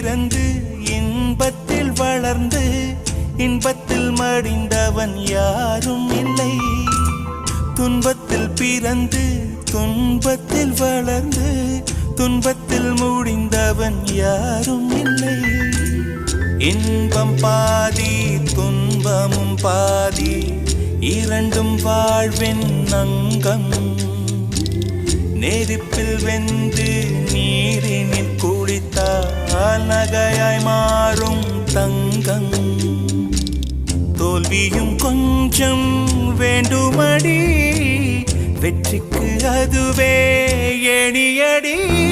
பிறந்து இன்பத்தில் வளர்ந்து இன்பத்தில் மடிந்தவன் யாரும் இல்லை. துன்பத்தில் பிறந்து துன்பத்தில் வளர்ந்து துன்பத்தில் முடிந்தவன் யாரும் இல்லை. இன்பம் பாதி துன்பமும் பாதி இரண்டும் வாழ்வின் அங்கம். நெருப்பில் வெந்து நீர் நகையாய் மாறும் தங்கம். தோல்வியும் கொஞ்சம் வேண்டுமடி. வெற்றிக்கு அதுவே எணியடி